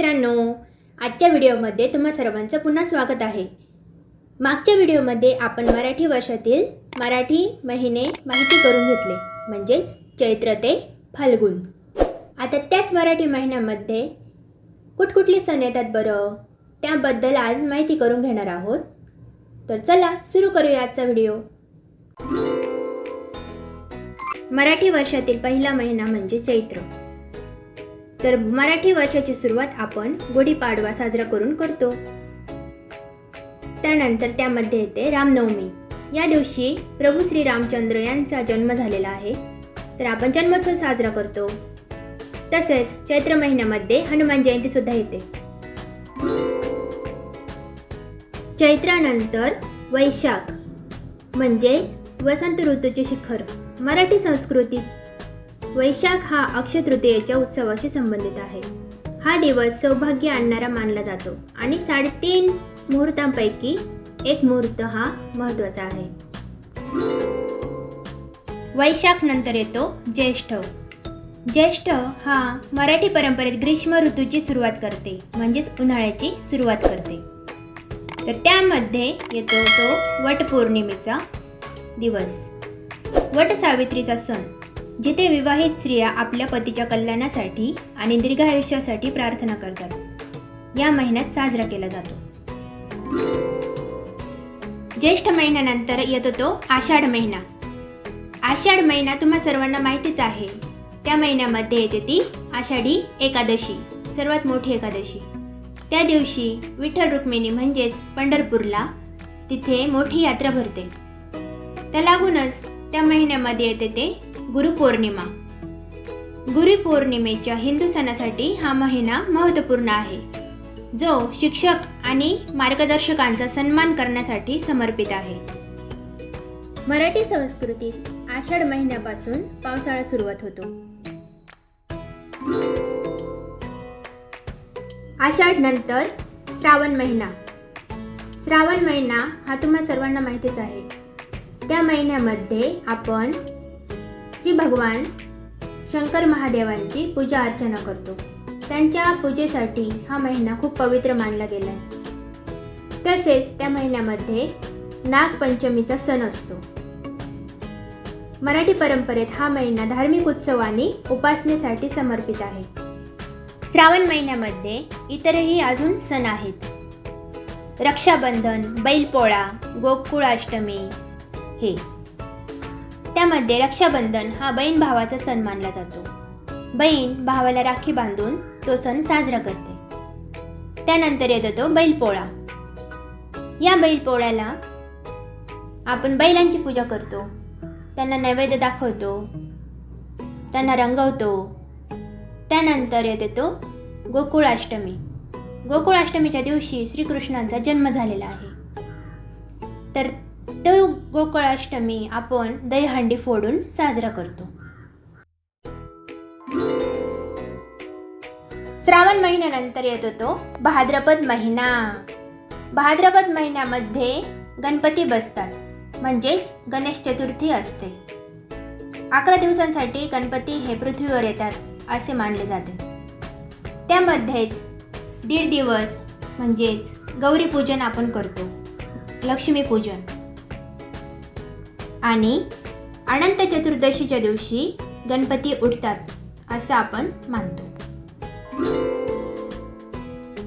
मित्रांनो आजच्या व्हिडिओमध्ये तुम्हा सर्वांचं पुन्हा स्वागत आहे. मागच्या व्हिडिओमध्ये आपण मराठी वर्षातील मराठी महिने माहिती करून घेतले म्हणजेच चैत्र ते फाल्गुन. आता त्याच मराठी महिन्यामध्ये कुठकुठले सण येतात बरं त्याबद्दल आज माहिती करून घेणार आहोत. तर चला सुरू करूया आजचा व्हिडिओ. मराठी वर्षातील पहिला महिना म्हणजे चैत्र. तर मराठी वर्षाची सुरुवात आपण गुढीपाडवा साजरा करून करतो. त्यानंतर त्यामध्ये येते रामनवमी. या दिवशी प्रभू श्री रामचंद्र यांचा जन्म झालेला आहे. तर आपण जन्मोत्सव साजरा करतो. तसेच चैत्र महिन्यामध्ये हनुमान जयंती सुद्धा येते. चैत्रानंतर वैशाख म्हणजेच वसंत ऋतूचे शिखर मराठी संस्कृतीत वैशाख हा अक्षय तृतीयेच्या उत्सवाशी संबंधित आहे. हा दिवस सौभाग्य आणणारा मानला जातो आणि साडेतीन मुहूर्तांपैकी एक मुहूर्त हा महत्त्वाचा आहे. वैशाख नंतर येतो ज्येष्ठ. ज्येष्ठ हा मराठी परंपरेत ग्रीष्म ऋतूची सुरुवात करते म्हणजेच उन्हाळ्याची सुरुवात करते. तर त्यामध्ये येतो तो वटपौर्णिमेचा दिवस. वट सावित्रीचा सण. जिथे विवाहित स्त्रिया आपल्या पतीच्या कल्याणासाठी आणि दीर्घायुष्यासाठी प्रार्थना करतात. या महिन्यात साजरा केला जातो. ज्येष्ठ महिन्यानंतर येतो तो आषाढ महिना. आषाढ महिना तुम्हा सर्वांना माहितीच आहे. त्या महिन्यामध्ये येते ती आषाढी एकादशी सर्वात मोठी एकादशी. त्या दिवशी विठ्ठल रुक्मिणी म्हणजेच पंढरपूरला तिथे मोठी यात्रा भरते. त्या लागूनच त्या महिन्यामध्ये येते ते गुरुपौर्णिमा. गुरुपौर्णिमेच्या हिंदू सणासाठी हा महिना महत्त्वपूर्ण आहे जो शिक्षक आणि मार्गदर्शकांचा सन्मान करण्यासाठी समर्पित आहे. मराठी संस्कृतीत आषाढ महिन्यापासून पावसाळा सुरुवात होतो. आषाढ नंतर श्रावण महिना. श्रावण महिना हा तुम्हा सर्वांना माहितीच आहे. त्या महिन्यामध्ये आपण की भगवान शंकर महादेवांची पूजा अर्चना करतो. त्यांच्या पूजेसाठी हा महिना खूप पवित्र मानला गेला आहे तसेच त्या महिन्यामध्ये नागपंचमीचा सण असतो. मराठी परंपरेत हा महिना धार्मिक उत्सव आणि उपासनेसाठी समर्पित आहे. श्रावण महिन्यामध्ये इतरही अजून सण आहेत. रक्षाबंधन बैलपोळा गोकुळाष्टमी हे. त्यामध्ये रक्षाबंधन हा बहीण भावाचा सण मानला जातो. बहीण भावाला राखी बांधून तो सण साजरा करते. त्यानंतर येतो तो बैलपोळा. या बैलपोळ्याला आपण बैलांची पूजा करतो. त्यांना नैवेद्य दाखवतो. त्यांना रंगवतो. त्यानंतर येते तो गोकुळाष्टमी. गोकुळाष्टमीच्या दिवशी श्रीकृष्णांचा जन्म झालेला आहे. तर तो गोकुळाष्टमी आपण दहीहंडी फोडून साजरा करतो. श्रावण महिन्यानंतर येतो तो भाद्रपद महिना. भाद्रपद महिन्यामध्ये गणपती बसतात. म्हणजेच गणेश चतुर्थी असते. अकरा दिवसांसाठी गणपती हे पृथ्वीवर येतात असे मानले जाते. त्यामध्येच दीड दिवस म्हणजेच गौरीपूजन आपण करतो. लक्ष्मीपूजन. आणि अनंत चतुर्दशीच्या दिवशी गणपती उठतात असं आपण मानतो.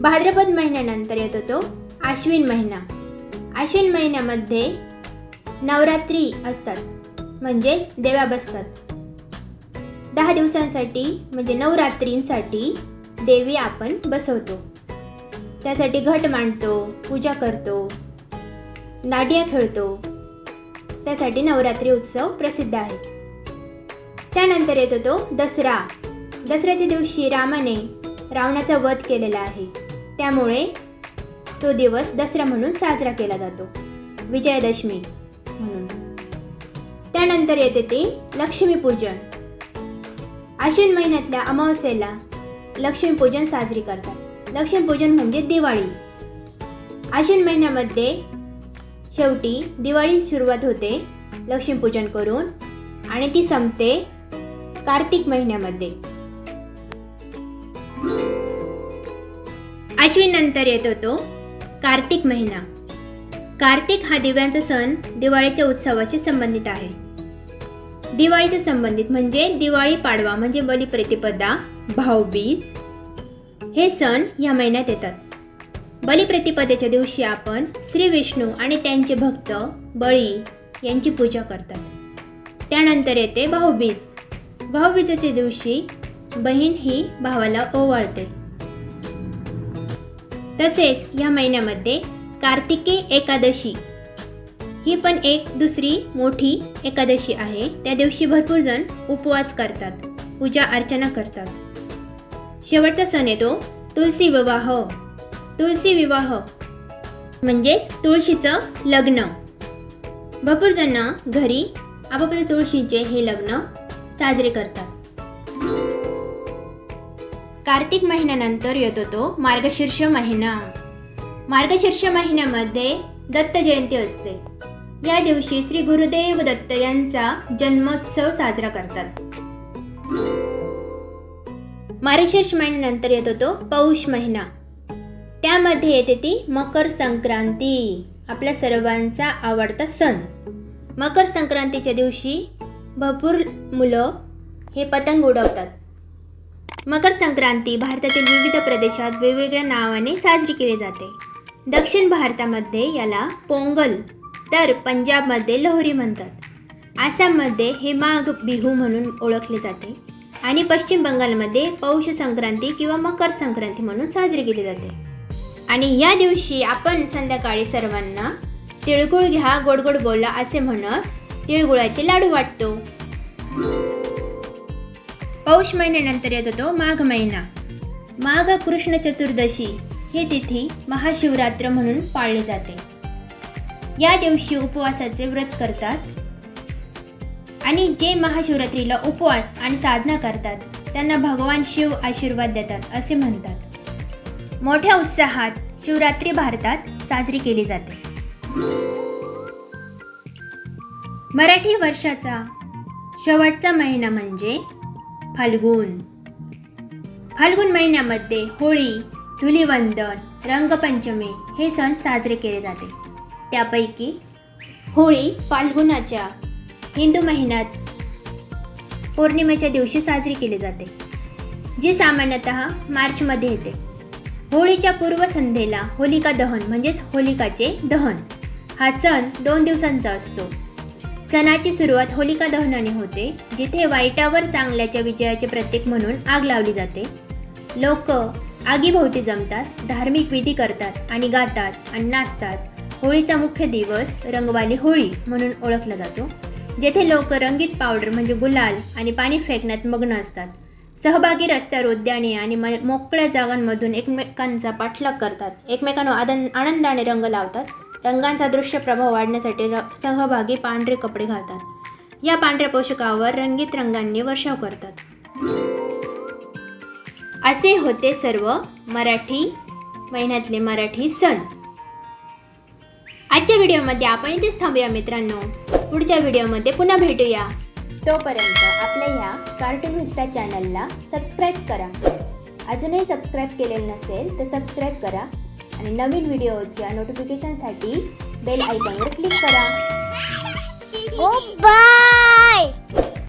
भाद्रपद महिन्यानंतर येतो तो आश्विन महिना. आश्विन महिन्यामध्ये नवरात्री असतात म्हणजेच देव्या बसतात. दहा दिवसांसाठी म्हणजे नवरात्रींसाठी देवी आपण बसवतो. त्यासाठी घट मांडतो पूजा करतो नाडिया खेळतो त्यासाठी नवरात्री उत्सव प्रसिद्ध आहे. त्यानंतर येतो तो दसरा. दसऱ्याच्या दिवशी रामाने रावणाचा वध केलेला आहे. त्यामुळे तो दिवस दसरा म्हणून साजरा केला जातो. विजयादशमी म्हणून. त्यानंतर येते ते लक्ष्मीपूजन. आश्विन महिन्यातल्या अमावस्येला लक्ष्मीपूजन साजरी करतात. लक्ष्मीपूजन म्हणजे दिवाळी. आश्विन महिन्यामध्ये शेवटी दिवाळी सुरुवात होते लक्ष्मीपूजन करून आणि ती संपते कार्तिक महिन्यामध्ये. आश्विन नंतर येतो तो कार्तिक महिना. कार्तिक हा दिव्यांचा सण दिवाळीच्या उत्सवाशी संबंधित आहे. दिवाळीच्या संबंधित म्हणजे दिवाळी पाडवा म्हणजे बलिप्रतिपदा भाऊबीज हे सण या महिन्यात येतात. बलिप्रतिपदेच्या दिवशी आपण श्री विष्णू आणि त्यांचे भक्त बळी यांची पूजा करतात. त्यानंतर येते भाऊबीज. भाऊबीजेच्या दिवशी बहीण ही भावाला ओवाळते. तसेच या महिन्यामध्ये कार्तिकी एकादशी ही पण एक दुसरी मोठी एकादशी आहे. त्या दिवशी भरपूर जण उपवास करतात पूजा अर्चना करतात. शेवटचा सण येतो तुलसी विवाह. तुळशी विवाह म्हणजेच तुळशीचं लग्न. भरपूर जण घरी आपापल्या तुळशीचे हे लग्न साजरे करतात. कार्तिक महिन्यानंतर येतो तो मार्गशीर्ष महिना. मार्गशीर्ष महिन्यामध्ये दत्त जयंती असते. या दिवशी श्री गुरुदेव दत्त यांचा जन्मोत्सव साजरा करतात. मार्गशीर्ष महिन्यानंतर येतो तो पौष महिना. त्यामध्ये येते ती मकर संक्रांती. आपल्या सर्वांचा आवडता सण. मकर संक्रांतीच्या दिवशी भरपूर मुलं हे पतंग उडवतात. मकर संक्रांती भारतातील विविध प्रदेशात वेगवेगळ्या नावाने साजरी केली जाते. दक्षिण भारतामध्ये याला पोंगल तर पंजाबमध्ये लोहरी म्हणतात. आसाममध्ये हे माघ बिहू म्हणून ओळखले जाते आणि पश्चिम बंगालमध्ये पौष संक्रांती किंवा मकर संक्रांती म्हणून साजरी केली जाते. आणि या दिवशी आपण संध्याकाळी सर्वांना तिळगुळ घ्या गोड गोड बोला असे म्हणत तिळगुळाचे लाडू वाटतो. पौष महिन्यानंतर येतो तो माघ महिना. माघ कृष्ण चतुर्दशी हे तिथी महाशिवरात्र म्हणून पाळले जाते. या दिवशी उपवासाचे व्रत करतात आणि जे महाशिवरात्रीला उपवास आणि साधना करतात त्यांना भगवान शिव आशीर्वाद देतात असे म्हणतात. मोठ्या उत्साहात शिवरात्री भारतात साजरी केली जाते. मराठी वर्षाचा शेवटचा महिना म्हणजे फाल्गुन. फाल्गुन महिन्यामध्ये होळी धुलिवंदन रंगपंचमी हे सण साजरे केले जाते. त्यापैकी होळी फाल्गुनाच्या हिंदू महिन्यात पौर्णिमेच्या दिवशी साजरी केली जाते जी सामान्यतः मार्चमध्ये येते. होळीच्या पूर्वसंध्येला होलिका दहन म्हणजेच होलिकाचे दहन. हा सण दोन दिवसांचा असतो. सणाची सुरुवात होलिका दहनाने होते जिथे वाईटावर चांगल्याच्या विजयाचे प्रतीक म्हणून आग लावली जाते. लोक आगीभोवती जमतात धार्मिक विधी करतात आणि गातात आणि नाचतात. होळीचा मुख्य दिवस रंगवाली होळी म्हणून ओळखला जातो जेथे लोक रंगीत पावडर म्हणजे गुलाल आणि पाणी फेकण्यात मग्न असतात. सहभागी रस्त्यावर उद्याने आणि म मोकळ्या जागांमधून एकमेकांचा पाठलाग करतात. एकमेकांना आदन आनंदाने रंग लावतात. रंगांचा दृश्य प्रभाव वाढण्यासाठी र सहभागी पांढरे कपडे घालतात. या पांढऱ्या पोषकावर रंगीत रंगांनी वर्षाव करतात. असे होते सर्व मराठी महिन्यातले मराठी सण. आजच्या व्हिडिओमध्ये आपण इथेच थांबूया मित्रांनो. पुढच्या व्हिडिओमध्ये पुन्हा भेटूया. तोपर्यंत आपल्या ह्या कार्टून विस्टा चॅनलला सबस्क्राईब करा. अजूनही सबस्क्राईब केलेलं नसेल तर सबस्क्राईब करा आणि नवीन व्हिडिओच्या नोटिफिकेशनसाठी बेल आयकॉनवर क्लिक करा. Oh, ओ